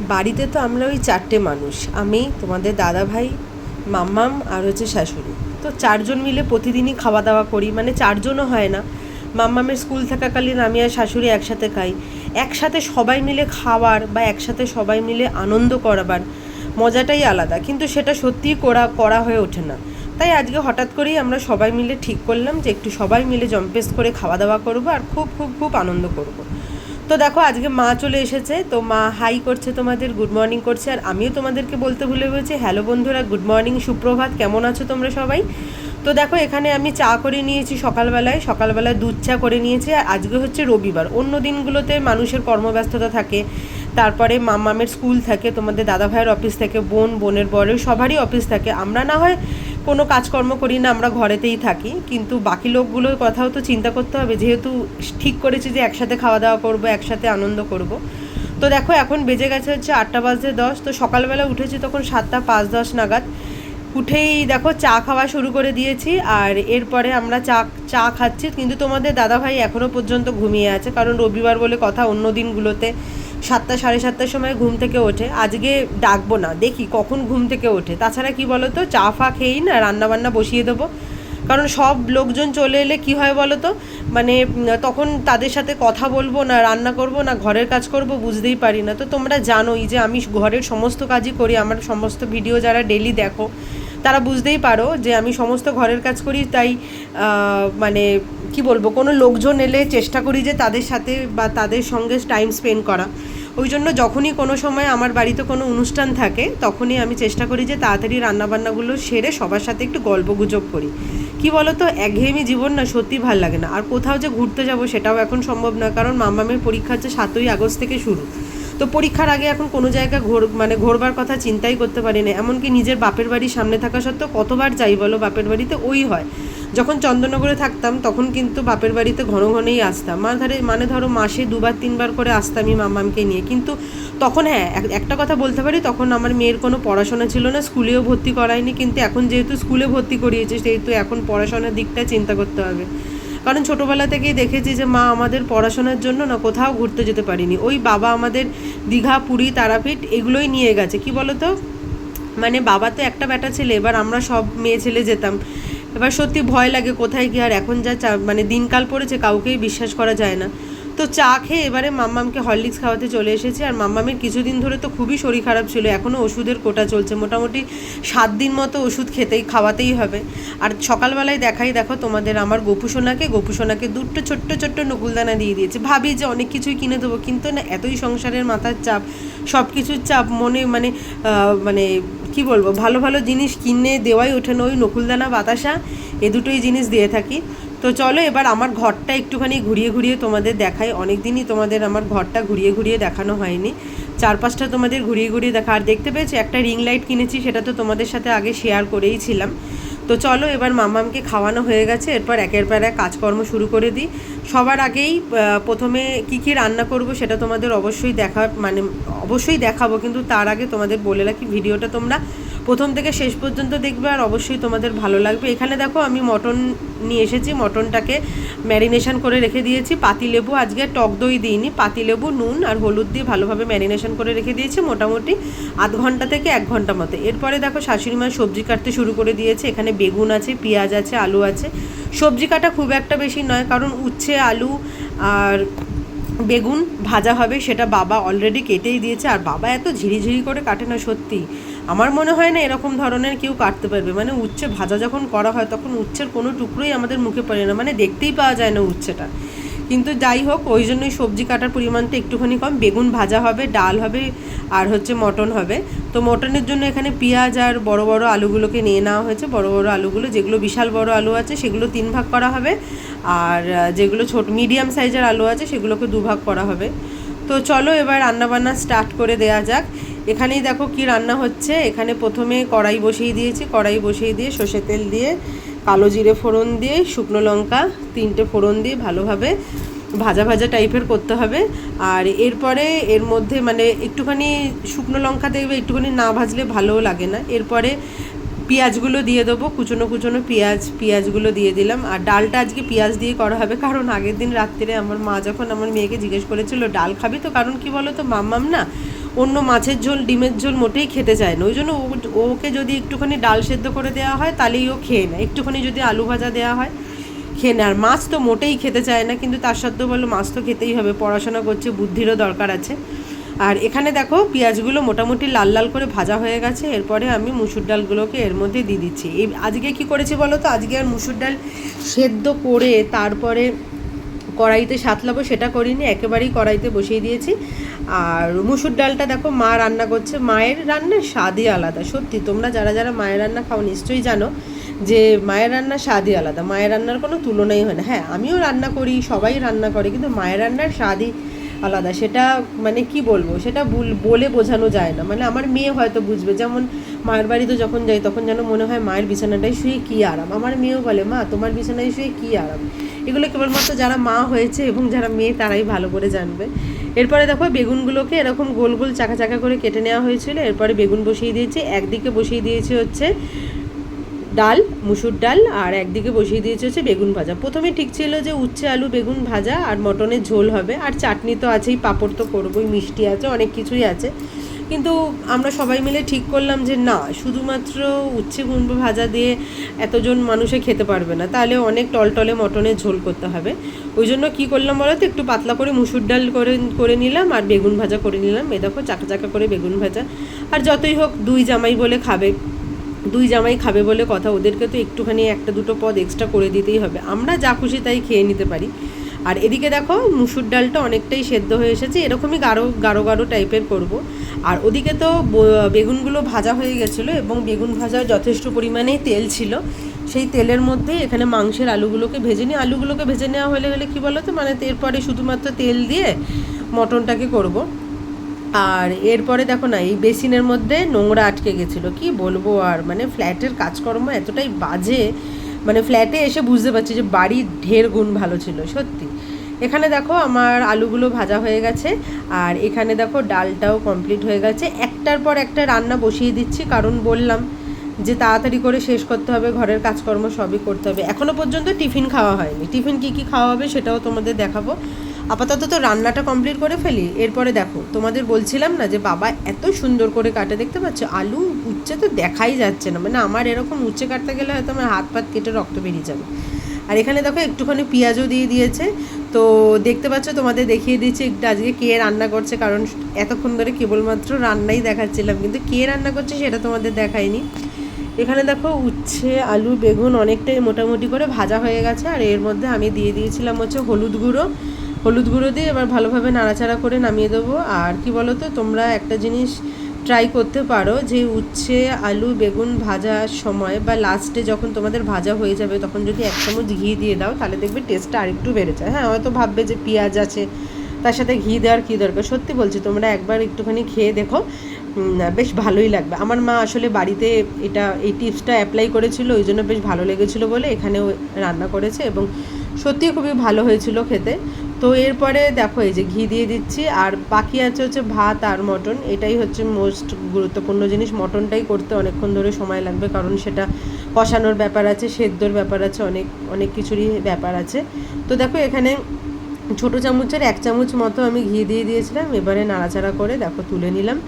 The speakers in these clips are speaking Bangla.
বাড়িতে তো আমরা ওই চারটে মানুষ। আমি, তোমাদের দাদা ভাই মাম্মাম আর হচ্ছে শাশুড়ি। তো চারজন মিলে প্রতিদিনই খাওয়া দাওয়া করি মানে চারজনও হয় না। মাম্মামের স্কুল থাকাকালীন আমি আর শাশুড়ি একসাথে খাই। একসাথে সবাই মিলে খাওয়ার বা একসাথে সবাই মিলে আনন্দ করাবার মজাটাই আলাদা। কিন্তু সেটা সত্যিই করা করা হয়ে ওঠে না। তাই আজকে হঠাৎ করেই আমরা সবাই মিলে ঠিক করলাম যে একটু সবাই মিলে জম্পেস করে খাওয়া দাওয়া করব আর খুব খুব খুব আনন্দ করব। তো দেখো, আজকে মা চলে এসেছে। তো মা, হাই করছে তোমাদের, গুড মর্নিং করছে। আর আমিও তোমাদেরকে বলতে ভুলে গেছি, হ্যালো বন্ধুরা, গুড মর্নিং, সুপ্রভাত, কেমন আছো তোমরা সবাই? তো দেখো, এখানে আমি চা করে নিয়েছি সকালবেলায়। সকালবেলায় দুধ চা করে নিয়েছি। আর আজকে হচ্ছে রবিবার। অন্য দিনগুলোতে মানুষের কর্মব্যস্ততা থাকে। তারপরে মামামের স্কুল থাকে, তোমাদের দাদা ভাইয়ের অফিস থাকে, বোন, বোনের বরের সবারই অফিস থাকে। আমরা না হয় কোনো কাজকর্ম করি না, আমরা ঘরেতেই থাকি। কিন্তু বাকি লোকগুলোর কথাও তো চিন্তা করতে হবে। যেহেতু ঠিক করেছি যে একসাথে খাওয়া দাওয়া করব, একসাথে আনন্দ করব। তো দেখো, এখন বেজে গেছে হচ্ছে আটটা বাজে দশ। তো সকালবেলা উঠেছি তখন সাতটা পাঁচ দশ নাগাদ। উঠেই দেখো চা খাওয়া শুরু করে দিয়েছি আর এরপরে আমরা চা চা খাচ্ছি। কিন্তু তোমাদের দাদাভাই এখনও পর্যন্ত ঘুমিয়ে আছে, কারণ রবিবার বলে কথা অন্য দিনগুলোতে সাতটা, সাড়ে সাতটার সময় ঘুম থেকে ওঠে। আজকে ডাকবো না, দেখি কখন ঘুম থেকে ওঠে। তাছাড়া কি বলো তো চা ফা খেয়েই না রান্নাবান্না বসিয়ে দেবো। কারণ সব লোকজন চলে এলে কি হয় বলো তো মানে তখন তাদের সাথে কথা বলব না, রান্না করব না, ঘরের কাজ করব, বুঝতেই পারি না। তো তোমরা জানোই যে আমি ঘরের সমস্ত কাজই করি, আমার সমস্ত ভিডিও যারা ডেলি দেখো তারা বুঝতেই পারো যে আমি সমস্ত ঘরের কাজ করি, তাই মানে কি বলব, কোনো লোকজন এলে চেষ্টা করি যে তাদের সাথে বা তাদের সঙ্গে টাইম স্পেন্ড করা। ওই জন্য যখনই কোনো সময় আমার বাড়িতে কোনো অনুষ্ঠান থাকে, তখনই আমি চেষ্টা করি যে তাড়াতাড়ি রান্নাবান্নাগুলো সেরে সবার সাথে একটু গল্প গুজব করি। কি বলো তো একঘেয়েমি জীবন না সত্যি ভালো লাগে না। আর কোথাও যে ঘুরতে যাব সেটাও এখন সম্ভব না কারণ মামামের পরীক্ষা হচ্ছে সাতই আগস্ট থেকে শুরু। তো পরীক্ষার আগে এখন কোনো জায়গা ঘোর মানে ঘোরবার কথা চিন্তাই করতে পারি না। এমনকি নিজের বাপের বাড়ির সামনে থাকা সত্ত্বেও কতবার যাই বলো বাপের বাড়িতে ওই হয়। যখন চন্দননগরে থাকতাম তখন কিন্তু বাপের বাড়িতে ঘন ঘনেই আসতাম। মা ধারে মানে ধরো মাসে দুবার, তিনবার করে আসতামই মামামকে নিয়ে। কিন্তু তখন হ্যাঁ এক- একটা কথা বলতে পারি, তখন আমার মেয়ের কোনো পড়াশোনা ছিল না, স্কুলেও ভর্তি করায়নি। কিন্তু এখন যেহেতু স্কুলে ভর্তি করিয়েছে, সেহেতু এখন পড়াশোনার দিকটা চিন্তা করতে হবে। কারণ ছোটোবেলা থেকেই দেখেছি যে মা আমাদের পড়াশোনার জন্য না কোথাও ঘুরতে যেতে পারিনি। ওই বাবা আমাদের দীঘা, পুরী, তারাপীঠ এগুলোই নিয়ে গেছে। কি বলো তো মানে বাবা তো একটা বেটা ছেলে, এবার আমরা সব মেয়ে ছেলে যেতাম। এবার সত্যি ভয় লাগে কোথায় কি আর এখন যা মানে দিনকাল পড়েছে, কাউকেই বিশ্বাস করা যায় না। তো চা খেয়ে এবারে মাম্মামকে হরলিক্স খাওয়াতে চলে এসেছি। আর মাম্মামের কিছুদিন ধরে তো খুবই শরীর খারাপ ছিল। এখনও ওষুধের কোটা চলছে। মোটামুটি সাত দিন মতো ওষুধ খেতেই, খাওয়াতেই হবে। আর সকালবেলায় দেখাই, দেখো তোমাদের আমার গোপুসোনাকে গোপুসোনাকে দুটো ছোট্ট ছোট্ট নকুলদানা দিয়ে দিয়েছে। ভাবি যে অনেক কিছুই কিনে দেবো, কিন্তু না, এতই সংসারের মাথার চাপ সব কিছুর চাপ, মনে মানে মানে কি বলব, ভালো ভালো জিনিস কিনে দেওয়াই ওঠে না। ওই নকুলদানা, বাতাসা, এ দুটোই জিনিস দিয়ে থাকি। তো চলো এবার আমার ঘরটা একটুখানি ঘুরিয়ে ঘুরিয়ে তোমাদের দেখাই। অনেক দিনই তোমাদের আমার ঘরটা ঘুরিয়ে ঘুরিয়ে দেখানো হয়নি। চারপাশটা তোমাদের ঘুরিয়ে ঘুরিয়ে দেখা। আর দেখতে পেয়েছি, একটা রিং লাইট কিনেছি, সেটা তো তোমাদের সাথে আগে শেয়ার করেই ছিলাম। তো চলো এবার মামামকে খাওয়ানো হয়ে গেছে। এরপর একের পর এক কাজকর্ম শুরু করে দিই। সবার আগেই প্রথমে কি কি রান্না করব সেটা তোমাদের অবশ্যই দেখা মানে অবশ্যই দেখাবো, কিন্তু তার আগে তোমাদের বলে রাখি, ভিডিওটা তোমরা প্রথম থেকে শেষ পর্যন্ত দেখবে আর অবশ্যই তোমাদের ভালো লাগবে। এখানে দেখো আমি মটন নিয়ে এসেছি, মটনটাকে ম্যারিনেশন করে রেখে দিয়েছি। পাতিলেবু আজকে টক দই দিইনি, পাতিলেবু, নুন আর হলুদ দিয়ে ভালোভাবে ম্যারিনেশন করে রেখে দিয়েছি মোটামুটি আধ ঘণ্টা থেকে এক ঘণ্টা মতো। এরপরে দেখো শাশুড়ি মা সবজি কাটতে শুরু করে দিয়েছে, এখানে বেগুন আছে, পেঁয়াজ আছে, আলু আছে। সবজি কাটা খুব একটা বেশি নয়, কারণ উচ্ছে, আলু আর বেগুন ভাজা হবে, সেটা বাবা অলরেডি কেটেই দিয়েছে। আর বাবা এত ঝিরিঝিরি করে কাটে না, সত্যি। আমার মনে হয় না এরকম ধরনের কেউ কাটতে পারবে। মানে উচ্ছে ভাজা যখন করা হয়, তখন উচ্ছের কোনো টুকরোই আমাদের মুখে পড়ে না। মানে দেখতেই পাওয়া যায় না উচ্ছেটা। কিন্তু যাই হোক, ওই জন্যই সবজি কাটার পরিমাণটা একটুখানি কম। বেগুন ভাজা হবে, ডাল হবে, আর হচ্ছে মটন হবে। তো মটনের জন্য এখানে পেঁয়াজ আর বড় বড় আলুগুলোকে নিয়ে নেওয়া হয়েছে। বড় বড় আলুগুলো, যেগুলো বিশাল বড় আলু আছে, সেগুলো তিন ভাগ করা হবে। আর যেগুলো ছোট, মিডিয়াম সাইজের আলু আছে, সেগুলোকে দু ভাগ করা হবে। তো চলো এবার রান্নাবান্না স্টার্ট করে দেওয়া যাক। এখানেই দেখো কি রান্না হচ্ছে। এখানে প্রথমে কড়াই বসিয়ে দিয়েছি। কড়াই বসিয়ে দিয়ে সর্ষে তেল দিয়ে কালো জিরে ফোড়ন দিয়ে, শুকনো লঙ্কা, তিনটে ফোড়ন দিয়ে ভালোভাবে ভাজা ভাজা টাইপের করতে হবে। আর এরপরে এর মধ্যে মানে একটুখানি শুকনো লঙ্কা দেখবে একটুখানি না ভাজলে ভালোও লাগে না। এরপরে পেঁয়াজগুলো দিয়ে দেবো, কুচনো কুচনো পেঁয়াজ, পেঁয়াজগুলো দিয়ে দিলাম। আর ডালটা আজকে পেঁয়াজ দিয়ে করা হবে, কারণ আগের দিন রাত্রে আমার মা যখন আমার মেয়েকে জিজ্ঞেস করেছিল, ডাল খাবি তো? কারণ কি বলো তো মাম্মাম না অন্য মাছের ঝোল, ডিমের ঝোল মোটেই খেতে চায় না। ওই জন্য ওকে যদি একটুখানি ডাল সেদ্ধ করে দেওয়া হয়, তাহলেই ও খেয়ে নেয়। একটুখানি যদি আলু ভাজা দেওয়া হয়, খেয়ে আর মাছ তো মোটেই খেতে চায় না, কিন্তু তার সত্ত্বেও বলল মাছ তো খেতেই হবে। পড়াশোনা করছে, বুদ্ধিরও দরকার আছে। আর এখানে দেখো, পেঁয়াজগুলো মোটামুটি লাল লাল করে ভাজা হয়ে গেছে। এরপরে আমি মুসুর ডালগুলোকে এর মধ্যে দিয়ে দিচ্ছি। এই আজকে কি করেছি বলো তো? আজকে আর মুসুর ডাল সেদ্ধ করে তারপরে কড়াইতে সাতলাবো সেটা করিনি, একেবারেই কড়াইতে বসিয়ে দিয়েছি। আর মুসুর ডালটা দেখো, মা রান্না করছে। মায়ের রান্নার স্বাদই আলাদা, সত্যি। তোমরা যারা যারা মায়ের রান্না খাও নিশ্চয়ই জানো যে মায়ের রান্নার স্বাদই আলাদা। মায়ের রান্নার কোনো তুলনাই হয় না। হ্যাঁ আমিও রান্না করি, সবাই রান্না করে, কিন্তু মায়ের রান্নার স্বাদই আলাদা। সেটা মানে কি বলব? সেটা বুল- বোঝানো যায় না। মানে আমার মেয়ে হয়তো বুঝবে। যেমন মায়ের বাড়িতে যখন যাই, তখন যেন মনে হয় মায়ের বিছানাটায় শুয়ে কী আরাম। আমার মেয়েও বলে, মা, তোমার বিছানায় শুয়ে কী আরাম? এগুলো কেবলমাত্র যারা মা হয়েছে এবং যারা মেয়ে, তারাই ভালো করে জানবে। এরপরে দেখো, বেগুনগুলোকে এরকম গোল গোল চাকা চাকা করে কেটে নেওয়া হয়েছিল। এরপরে বেগুন বসিয়ে দিয়েছি। একদিকে বসিয়ে দিয়েছি হচ্ছে ডাল, মুসুর ডাল, আর একদিকে বসিয়ে দিয়েছে হচ্ছে বেগুন ভাজা। প্রথমে ঠিক ছিল যে উচ্ছে, আলু, বেগুন ভাজা আর মটনের ঝোল হবে। আর চাটনি তো আছেই, পাঁপড় তো করবোই, মিষ্টি আছে, অনেক কিছুই আছে। কিন্তু আমরা সবাই মিলে ঠিক করলাম যে না, শুধুমাত্র উচ্ছে কুমড়ো ভাজা দিয়ে এতজন মানুষে খেতে পারবে না, তাহলে অনেক টলটলে মটনের ঝোল করতে হবে। ওই জন্য কী করলাম বলো তো একটু পাতলা করে মুসুর ডাল করে করে নিলাম আর বেগুন ভাজা করে নিলাম। এ দেখো চাকা চাকা করে বেগুন ভাজা। আর যতই হোক, দুই জামাই বলে খাবে, দুই জামাই খাবে বলে কথা, ওদেরকে তো একটুখানি একটা দুটো পদ এক্সট্রা করে দিতেই হবে। আমরা যা খুশি তাই খেয়ে নিতে পারি। আর এদিকে দেখো মুসুর ডালটা অনেকটাই সেদ্ধ হয়ে এসেছে, এরকমই গাঢ় গাঢ় গাঢ় টাইপের করব। আর ওদিকে তো বেগুনগুলো ভাজা হয়ে গেছিল এবং বেগুন ভাজা যথেষ্ট পরিমাণে তেল ছিল। সেই তেলের মধ্যে এখানে মাংসের আলুগুলোকে ভেজে নিই আলুগুলোকে ভেজে নেওয়া হলে গেলে কী বলো তো মানে এরপরে শুধুমাত্র তেল দিয়ে মটনটাকে করব। আর এরপরে দেখো না, এই বেসিনের মধ্যে নোংরা আটকে গেছিল। কি বলব আর মানে ফ্ল্যাটের কাজকর্ম এতটাই বাজে। মানে ফ্ল্যাটে এসে বুঝতে পারছি যে বাড়ির ঢের গুণ ভালো ছিল, সত্যি। এখানে দেখো আমার আলুগুলো ভাজা হয়ে গেছে, আর এখানে দেখো ডালটাও কমপ্লিট হয়ে গেছে। একটার পর একটা রান্না বসিয়ে দিচ্ছি, কারণ বললাম যে তাড়াতাড়ি করে শেষ করতে হবে, ঘরের কাজকর্ম সবই করতে হবে। এখনও পর্যন্ত টিফিন খাওয়া হয়নি। টিফিন কী কী খাওয়া হবে সেটাও তোমাদের দেখাবো। আপাতত তো রান্নাটা কমপ্লিট করে ফেলি। এরপরে দেখো, তোমাদের বলছিলাম না যে বাবা এত সুন্দর করে কাটে, দেখতে পাচ্ছ? আলু উচ্ছে তো দেখাই যাচ্ছে না। মানে আমার এরকম উচ্ছে কাটতে গেলে হয়তো আমার হাত পাত কেটে রক্ত বেরিয়ে যাবে। আর এখানে দেখো একটুখানি পেঁয়াজও দিয়ে দিয়েছে। তো দেখতে পাচ্ছ, তোমাদের দেখিয়ে দিচ্ছি একটু আজকে কে রান্না করছে, কারণ এতক্ষণ ধরে কেবলমাত্র রান্নাই দেখাচ্ছিলাম, কিন্তু কে রান্না করছে সেটা তোমাদের দেখায়নি। এখানে দেখো উচ্ছে, আলু, বেগুন অনেকটাই মোটামুটি করে ভাজা হয়ে গেছে, আর এর মধ্যে আমি দিয়ে দিয়েছিলাম হচ্ছে হলুদ গুঁড়ো। হলুদ গুঁড়ো দিয়ে এবার ভালোভাবে নাড়াচাড়া করে নামিয়ে দেবো। আর কি বলো তো তোমরা একটা জিনিস ট্রাই করতে পারো যে উচ্ছে, আলু, বেগুন ভাজার সময় বা লাস্টে যখন তোমাদের ভাজা হয়ে যাবে, তখন যদি এক চামচ ঘি দিয়ে দাও, তাহলে দেখবে টেস্টটা আরেকটু বেড়ে যায়। হ্যাঁ হয়তো ভাববে যে পেঁয়াজ আছে, তার সাথে ঘি দেওয়ার কী দরকার? সত্যি বলছি, তোমরা একবার একটুখানি খেয়ে দেখো। বেশ ভালোই লাগবে। আমার মা আসলে বাড়িতে এটা, এই টিপসটা অ্যাপ্লাই করেছিল, ওই জন্য বেশ ভালো লেগেছিল বলে এখানেও রান্না করেছে এবং সত্যিই খুবই ভালো হয়েছিল খেতে। তো এরপরে দেখো এই যে ঘি দিয়ে দিচ্ছি, আর বাকি আছে হচ্ছে ভাত আর মটন। এটাই হচ্ছে মোস্ট গুরুত্বপূর্ণ জিনিস। মটনটাই করতে অনেকক্ষণ ধরে সময় লাগবে, কারণ সেটা কষানোর ব্যাপার আছে, সেদ্ধর ব্যাপার আছে, অনেক অনেক কিছুরই ব্যাপার আছে। তো দেখো এখানে ছোটো চামচের এক চামচ মতো আমি ঘি দিয়ে দিয়েছিলাম, এবারে নাড়াচাড়া করে দেখো তুলে নিলাম।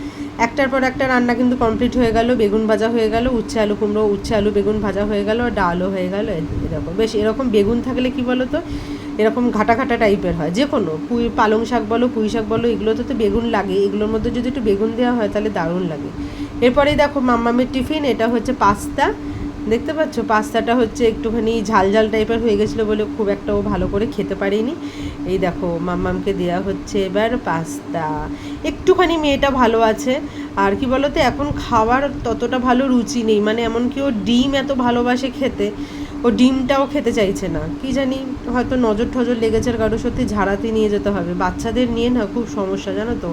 একটার পর একটা রান্না কিন্তু কমপ্লিট হয়ে গেল, বেগুন ভাজা হয়ে গেল, উচ্ছে আলু কুমড়ো, উচ্ছে আলু বেগুন ভাজা হয়ে গেল ডালও হয়ে গেল, এরকম। বেশ, এরকম বেগুন থাকলে কি বলো তো এরকম ঘাটা ঘাটা টাইপের হয়। যে কোনো পুঁই, পালং শাক বলো, পুঁই শাক বলো, এগুলোতে তো বেগুন লাগে। এগুলোর মধ্যে যদি একটু বেগুন দেওয়া হয় তাহলে দারুণ লাগে। এরপরেই দেখো মাম্মামের টিফিন, এটা হচ্ছে পাস্তা। দেখতে পাচ্ছ? পাস্তাটা হচ্ছে একটুখানি ঝাল ঝাল টাইপের হয়ে গেছিল বলে খুব একটা ও ভালো করে খেতে পারিনি। এই দেখো, মাম্মামকে দেওয়া হচ্ছে এবার পাস্তা। একটুখানি মেয়েটা ভালো আছে। আর কি বলতো, এখন খাওয়ার ততটা ভালো রুচি নেই। মানে এমনকি ও ডিম এত ভালোবাসে খেতে। ও ডিমটাও খেতে চাইছে না। কি জানি, হয়তো নজর টজর লেগেছে আর কারও সত্যি ঝাড়াতে নিয়ে যেতে হবে। বাচ্চাদের নিয়ে না খুব সমস্যা, জানো তো?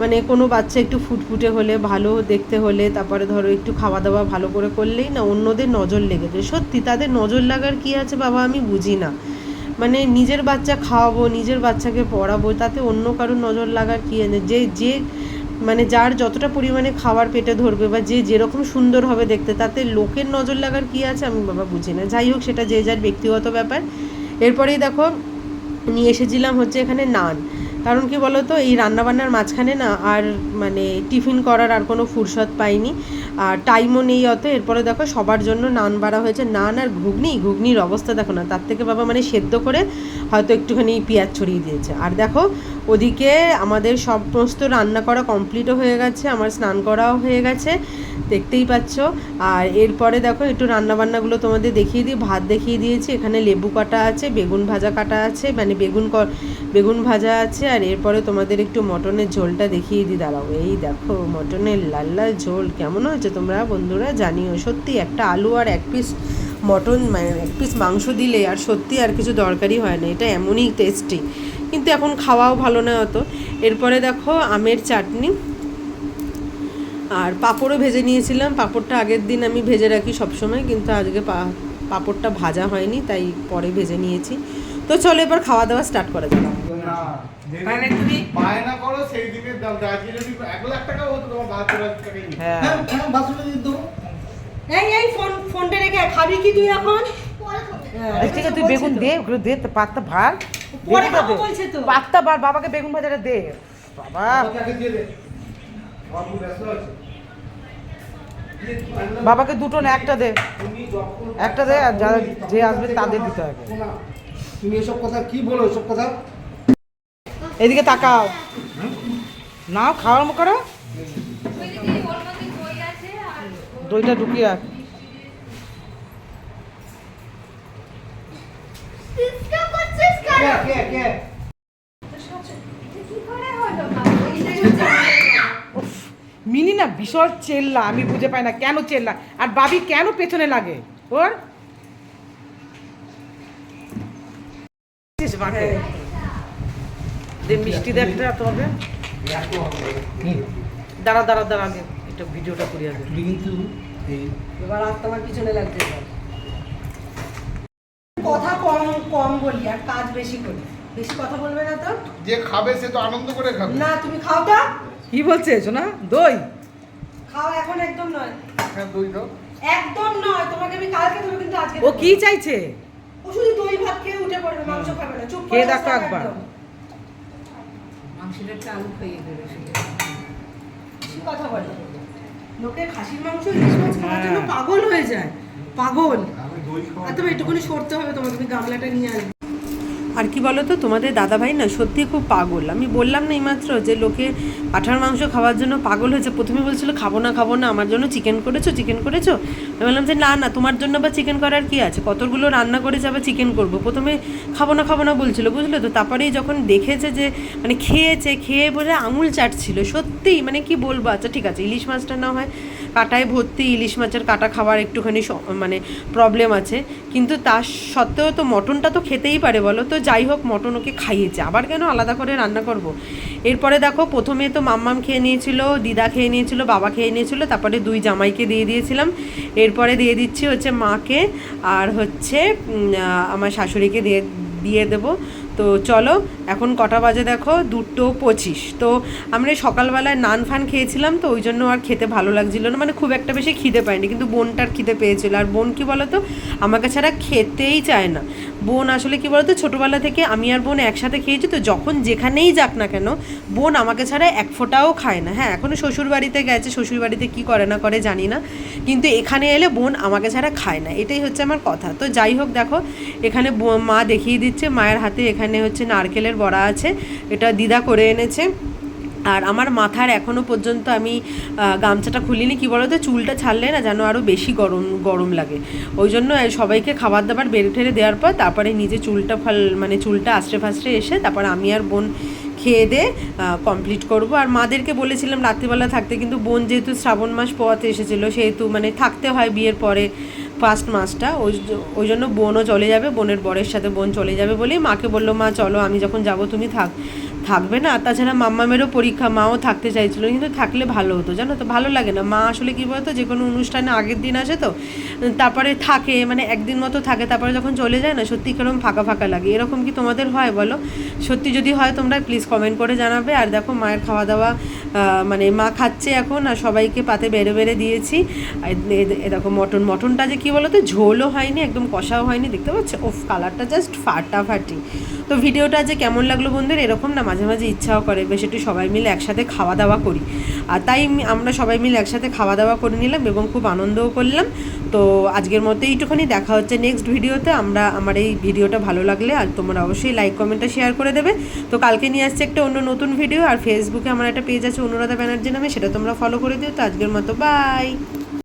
মানে কোনো বাচ্চা একটু ফুটফুটে হলে, ভালো দেখতে হলে, তারপরে ধরো একটু খাওয়া দাওয়া ভালো করে করলেই না অন্যদের নজর লেগে যায় সত্যি, তাদের নজর লাগার কি আছে বাবা, আমি বুঝি না। মানে নিজের বাচ্চা খাওয়াবো, নিজের বাচ্চাকে পড়াবো, তাতে অন্য কারোর নজর লাগার কি আছে? যে যে মানে যার যতটা পরিমাণে খাবার পেটে ধরবে বা যে যেরকম সুন্দর হবে দেখতে, তাতে লোকের নজর লাগার কি আছে আমি বাবা বুঝি না। যাই হোক, সেটা যে যার ব্যক্তিগত ব্যাপার। এরপরেই দেখো নিয়ে এসেছিলাম হচ্ছে এখানে নান। কারণ কি বলো তো এই রান্নাবান্নার মাঝখানে না আর মানে টিফিন করার আর কোনো ফুরসত পাইনি। আর টাইমও নেই অত। এরপরে দেখো, সবার জন্য নান বাড়া হয়েছে। নান আর ঘুগনি, ঘুগনির অবস্থা দেখো না। তার থেকে বাবা মানে সেদ্ধ করে হয়তো একটুখানি পেঁয়াজ ছড়িয়ে দিয়েছে। আর দেখো ওদিকে আমাদের সমস্ত রান্না করা কমপ্লিটও হয়ে গেছে, আমার স্নান করাও হয়ে গেছে, দেখতেই পাচ্ছ। আর এরপরে দেখো একটু রান্নাবান্নাগুলো তোমাদের দেখিয়ে দিই, ভাত দেখিয়ে দিয়েছি, এখানে লেবু কাটা আছে, বেগুন ভাজা কাটা আছে মানে বেগুন বেগুন ভাজা আছে, আর এরপরে তোমাদের একটু মটনের ঝোলটা দেখিয়ে দিই, দাঁড়াও, এই দেখো মটনের লাল লাল ঝোল, কেমন হয়েছে তোমরা বন্ধুরা জানিও, সত্যি একটা আলু আর এক পিস মটন মানে এক পিস মাংস দিলে আর সত্যি আর কিছু দরকারই হয় না, এটা এমনই টেস্টি কিন্তু এখন খাওয়াও ভালো না অত। এরপরে দেখো আমের চাটনি। আর পাঁপড়ও ভেজে নিয়েছিলাম। পাঁপড়টা আগের দিন আমি ভেজে রাখি সবসময় কিন্তু আজকে পা- পাঁপড়টা ভাজা হয়নি তাই পরে ভেজে নিয়েছি। তো চলো এবার খাওয়া দাওয়া স্টার্ট করা যাক। না তাহলে যেদিন তুমি- বায়না করো সেই দিনের দাম আজকে যদি এক লাখ টাকা হতো তোমার বাহাত্তর হাজার টাকাই নিতো। হ্যাঁ। হ্যাঁ হ্যাঁ বাসুটা দিয়ে দেবো এই এই ফোন ফোনটা রেখে খাবি কি তুই এখন? ঠিক আছে তুই বেগুন দে ওগুলো দে তো পাত্তা ভার পরে খাব বলছে তো। পাত্তা ভার বাবাকে বেগুন ভাজাটা দে। বাবা। বাবাকে দুটো না একটা দে। একটা দে আর যারা যে আসবে তাদের দিতে হবে। তুমি এসব কথা কি বলো এসব কথা? এদিকে তাকাও। নাও খাওয়ার মুখ করো। দইটা ঢুকিয়ে রাখ। কে কে কে মিনি না বিশাল চেল্লা আমি বুঝে পাই না কেন চেল্লা। আর বাবি কেন পেছনে লাগে? ওর? মিষ্টি দে একটা তবে দাঁড়া দাঁড়া দাঁড়া আগে। একটা ভিডিওটা করি আগে কিন্তু এই এবার আর তোমার পিছনে লাগছে। কথা কম কম বলি আর কাজ বেশি করি। বেশি কথা বলবে না তো? যে খাবে সে তো আনন্দ করে খাবে। না তুমি খাও তো। কি বলছে শোনা দই? খাও এখন একদম নয়। হ্যাঁ দই দাও। একদম নয় তোমাকে আমি কালকে দেবো কিন্তু আজকে ও কি চাইছে? ও শুধু দই ভাত খেয়ে উঠে পড়বে মাংস খাবে না। চুপ করে খেয়ে দেখো বসে থাকো একবার। একদম। কি কথা বলে। লোকে খাসির মাংস ইলিশ মাছ খাওয়ার জন্য হ্যাঁ। পাগল হয়ে যায়। পাগল। আর কি বলো তো তোমাদের দাদাভাই না সত্যি খুব পাগল। আমি বললাম না এইমাত্র যে লোকে পাঠার মাংস খাওয়ার জন্য পাগল হয়েছে। প্রথমে বলছিল, খাব না খাব না, আমার জন্য চিকেন করেছ চিকেন করেছ? আমি বললাম যে, না না, তোমার জন্য বা চিকেন করার কি আছে? কতগুলো রান্না করেছে আবার চিকেন করব? প্রথমে, খাব না খাব না, বলছিল, বুঝলে তো? তারপরেই যখন দেখেছে যে মানে খেয়েছে, খেয়ে বলে আঙুল চাটছিল। সত্যিই মানে কি বলব? আচ্ছা ঠিক আছে, ইলিশ মাছটা না হয় কাটায় ভর্তি ইলিশ মাছের কাটা খাওয়ার একটুখানি মানে প্রবলেম আছে। কিন্তু তার সত্ত্বেও তো মটনটা তো খেতেই পারে বলো। তো যাই হোক, মটন ওকে খাইয়েছে। আবার কেন আলাদা করে রান্না করব। এরপরে দেখো, প্রথমে তো মাম্মাম খেয়ে নিয়েছিল, দিদা খেয়ে নিয়েছিল, বাবা খেয়ে নিয়েছিল, তারপরে দুই জামাইকে দিয়ে দিয়েছিলাম। এরপরে দিয়ে দিচ্ছি হচ্ছে মাকে, আর হচ্ছে আমার শাশুড়িকে দিয়ে দিয়ে দেবো। তো চলো, এখন কটা বাজে দেখো? দুটো পঁচিশ। তো আমরা সকালবেলায় নান ফান খেয়েছিলাম তো, ওই জন্য আর খেতে ভালো লাগছিল না। মানে খুব একটা বেশি খিদে পায়নি, কিন্তু বোনটার খিদে পেয়েছিল। আর বোন কি বলো তো আমাকে ছাড়া খেতেই চায় না। বোন আসলে কি বলতো, ছোটোবেলা থেকে আমি আর বোন একসাথে খেয়েছি, তো যখন যেখানেই যাক না কেন, বোন আমাকে ছাড়া এক ফোঁটাও খায় না। হ্যাঁ এখনও শ্বশুর বাড়িতে গেছে, শ্বশুর বাড়িতে কী করে না করে জানি না, কিন্তু এখানে এলে বোন আমাকে ছাড়া খায় না, এটাই হচ্ছে আমার কথা। তো যাই হোক, দেখো, এখানে মা দেখিয়ে দিচ্ছে, মায়ের হাতে এখানে হচ্ছে নারকেলের বড়া আছে, এটা দিদা করে এনেছে। আর আমার মাথার এখনও পর্যন্ত আমি গামছাটা খুলিনি। কি বলতো? চুলটা ছাড়লে না যেন আরও বেশি গরম গরম লাগে। ওই জন্য সবাইকে খাবার দাবার বেড়ে ঠেড়ে দেওয়ার পর তারপরে নিজে চুলটা ফাল মানে চুলটা আস্তে ফাস্টে এসে তারপর আমি আর বোন খেয়ে দে কমপ্লিট করব। আর মাদেরকে বলেছিলাম রাত্রিবেলা থাকতে, কিন্তু বোন যেহেতু শ্রাবণ মাস পথে এসেছিল, সেহেতু মানে থাকতে হয় বিয়ের পরে ফার্স্ট মাসটা। ওই ওই জন্য বোনও চলে যাবে, বোনের বরের সাথে বোন চলে যাবে বলেই মাকে বলল, মা, চলো আমি যখন যাব তুমি থাক। থাকবে না। তাছাড়া মাম্মামেরও পরীক্ষা, মাও থাকতে চাইছিল, কিন্তু থাকলে ভালো হতো, জানো তো? ভালো লাগে না। মা আসলে কী বলতো, যে কোনো অনুষ্ঠানে আগের দিন আসে তো, তারপরে থাকে মানে একদিন মতো থাকে, তারপরে যখন চলে যায় না, সত্যি কীরকম ফাঁকা ফাঁকা লাগে। এরকম কি তোমাদের হয় বলো? সত্যি যদি হয় তোমরা প্লিজ কমেন্ট করে জানাবে। আর দেখো, মায়ের খাওয়া দাওয়া মানে মা খাচ্ছে এখন, আর সবাইকে পাতে বেড়ে বেড়ে দিয়েছি। দেখো, মটন, মটনটা যে কী বলো তো ঝোলও হয়নি, একদম কষাও হয়নি, দেখতে পাচ্ছ? ওফ কালারটা জাস্ট ফাটাফাটি। তো ভিডিওটা যে কেমন লাগল বন্ধুরা, এরকম না মাঝে মাঝে ইচ্ছাও করে, বেশ একটু সবাই মিলে একসাথে খাওয়া দাওয়া করি। আর তাই আমরা সবাই মিলে একসাথে খাওয়া দাওয়া করে নিলাম এবং খুব আনন্দও করলাম। তো আজকের মতো এইটুখানি দেখা হচ্ছে নেক্সট ভিডিওতে আমরা, আমার এই ভিডিওটা ভালো লাগলে আর তোমরা অবশ্যই লাইক কমেন্টটা শেয়ার করে দেবে। তো কালকে নিয়ে আসছে একটা অন্য নতুন ভিডিও আর ফেসবুকে আমার একটা পেজ আছে অনুরাধা ব্যানার্জি নামে, সেটা তোমরা ফলো করে দিও। তো আজকের মতো বাই